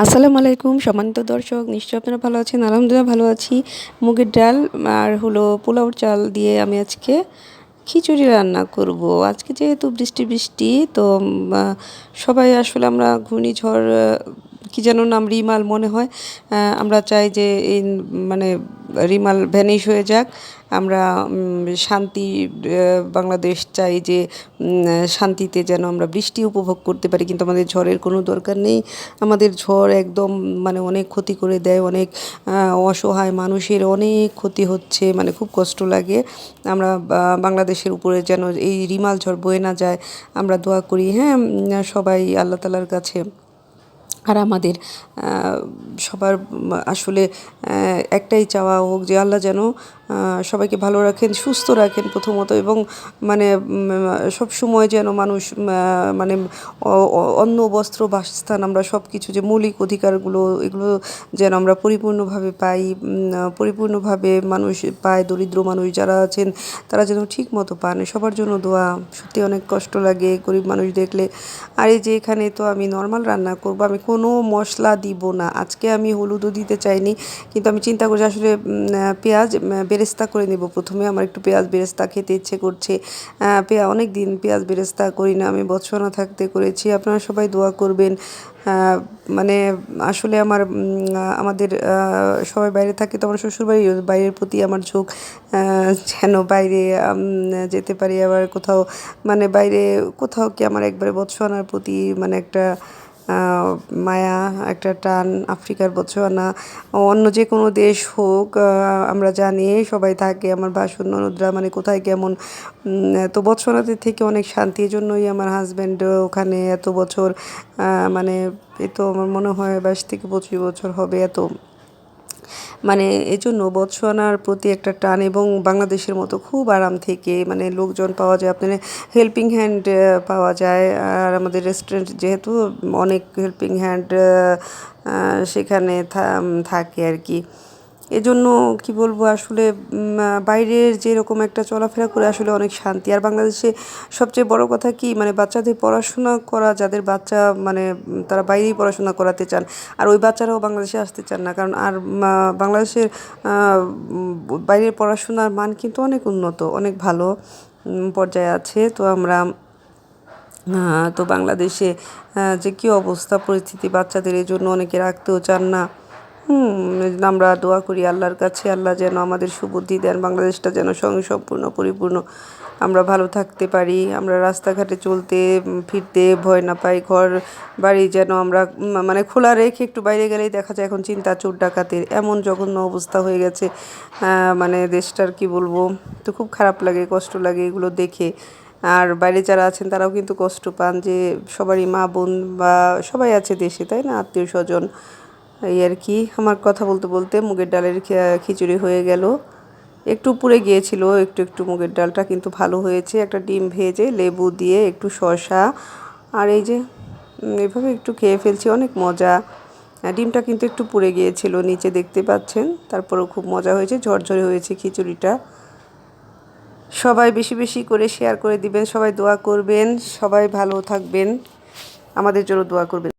আসসালামু আলাইকুম, সম্মানিত দর্শক, নিশ্চয়ই আপনারা ভালো আছেন? আলহামদুলিল্লাহ ভালো আছি। মুগের ডাল আর হলো পোলাওর চাল দিয়ে আমি আজকে খিচুড়ি রান্না করব। আজকে যেহেতু বৃষ্টি বৃষ্টি, তো সবাই আসলে আমরা ঘূর্ণিঝড় কি যেন নাম রিমাল মনে হয় আমরা চাই যে এই মানে রিমাল ভ্যানিশ হয়ে যাক। আমরা শান্তি বাংলাদেশ চাই যে শান্তিতে যেন আমরা বৃষ্টি উপভোগ করতে পারি, কিন্তু আমাদের ঝড়ের কোনো দরকার নেই। আমাদের ঝড় একদম মানে অনেক ক্ষতি করে দেয়, অনেক অসহায় মানুষের অনেক ক্ষতি হচ্ছে মানে খুব কষ্ট লাগে। আমরা বাংলাদেশের উপরে যেন এই রিমাল ঝড় বয়ে না যায়, আমরা দোয়া করি হ্যাঁ সবাই আল্লাহ তালার কাছে। আর আমাদের সবার আসলে একটাই চাওয়া হোক যে আল্লাহ যেন সবাইকে ভালো রাখেন, সুস্থ রাখেন প্রথমত এবং মানে সব সময় যেন মানুষ মানে অন্ন, বস্ত্র, বাসস্থান আমরা সব কিছু যে মৌলিক অধিকারগুলো, এগুলো যেন আমরা পরিপূর্ণভাবে পাই পরিপূর্ণভাবে মানুষ পায়, দরিদ্র মানুষ যারা আছেন, তারা যেন ঠিক মতো পান। সবার জন্য দোয়া, সত্যি অনেক কষ্ট লাগে গরিব মানুষ দেখলে। আর এই যে এখানে তো আমি নর্মাল রান্না করব, আমি কোনো মশলা দিব না। আজকে আমি হলুদও দিতে চাইনি, কিন্তু আমি চিন্তা করছি আসলে পেঁয়াজ বেরেস্তা করে নেব প্রথমে। আমার একটু পেঁয়াজ বেরেস্তা খেতে ইচ্ছে করছে। পেঁয়া অনেক দিন পেঁয়াজ বেরেস্তা করি না, আমি বৎসনা থাকতে করেছি। আপনারা সবাই দোয়া করবেন। মানে আসলে আমার আমাদের সবাই বাইরে থাকে, তো আমার শ্বশুরবাড়ি বাইরের প্রতি আমার ঝোঁক যেন বাইরে যেতে পারি আবার কোথাও। মানে বাইরে কোথাও কি আমার একবারে বৎসনার প্রতি মানে একটা মায়া, একটা টান, আফ্রিকার বৎসওয়ানা অন্য যে কোনো দেশ হোক আমরা জানি, সবাই থাকে আমার বাসন ননদরা মানে কোথায় কেমন। তো বৎসওয়ানাতে থেকে অনেক শান্তির জন্যই আমার হাজব্যান্ড ওখানে এত বছর মানে এ তো আমার মনে হয় বাইশ থেকে পঁচিশ বছর হবে এত। মানে এই জন্য বৎসনার প্রতি একটা টান এবং বাংলাদেশের মতো খুব আরাম থেকে মানে লোকজন পাওয়া যায়, আপনার হেল্পিং হ্যান্ড পাওয়া যায়। আর আমাদের রেস্টুরেন্ট যেহেতু অনেক হেল্পিং হ্যান্ড সেখানে থাকে আর কি। এজন্য কি বলব, আসলে বাইরের যেরকম একটা চলাফেরা করে আসলে অনেক শান্তি। আর বাংলাদেশে সবচেয়ে বড় কথা কি মানে বাচ্চাদের পড়াশোনা করা, যাদের বাচ্চা মানে তারা বাইরেই পড়াশোনা করাতে চান, আর ওই বাচ্চারাও বাংলাদেশে আসতে চান না। কারণ আর বাংলাদেশের বাইরের পড়াশোনার মান কিন্তু অনেক উন্নত, অনেক ভালো পর্যায়ে আছে। তো আমরা তো বাংলাদেশে যে কী অবস্থা, পরিস্থিতি বাচ্চাদের এই জন্য অনেকে রাখতেও চান না। আমরা দোয়া করি আল্লাহর কাছে, আল্লাহ যেন আমাদের সুবুদ্ধি দেন, বাংলাদেশটা যেন সঙ্গে সম্পূর্ণ পরিপূর্ণ। আমরা ভালো থাকতে পারি, আমরা রাস্তাঘাটে চলতে ফিরতে ভয় না পাই, ঘর, বাড়ি যেন আমরা মানে খোলা রেখে একটু বাইরে গেলেই দেখা যায় এখন চিন্তা, চোর, ডাকাতের এমন জঘন্য অবস্থা হয়ে গেছে। মানে দেশটার কি বলব? তো খুব খারাপ লাগে, কষ্ট লাগে এগুলো দেখে। আর বাইরে যারা আছেন তারাও কিন্তু কষ্ট পান যে সবারই মা বোন বা সবাই আছে দেশে, তাই না? আত্মীয় স্বজন। এই আর কি, আমার কথা বলতে বলতে মুগের ডালের খিচুড়ি হয়ে গেল। একটু পুড়ে গিয়েছিল, একটু একটু মুগের ডালটা কিন্তু ভালো হয়েছে। একটা ডিম ভেজে লেবু দিয়ে একটু শসা আর এই যে এভাবে একটু খেয়ে ফেলছি, অনেক মজা। ডিমটা কিন্তু একটু পুড়ে গিয়েছিল, নিচে দেখতে পাচ্ছেন। তারপরেও খুব মজা হয়েছে, ঝরঝরে হয়েছে খিচুড়িটা। সবাই বেশি বেশি করে শেয়ার করে দিবেন, সবাই দোয়া করবেন, সবাই ভালো থাকবেন। আমাদের জন্য দোয়া করবেন।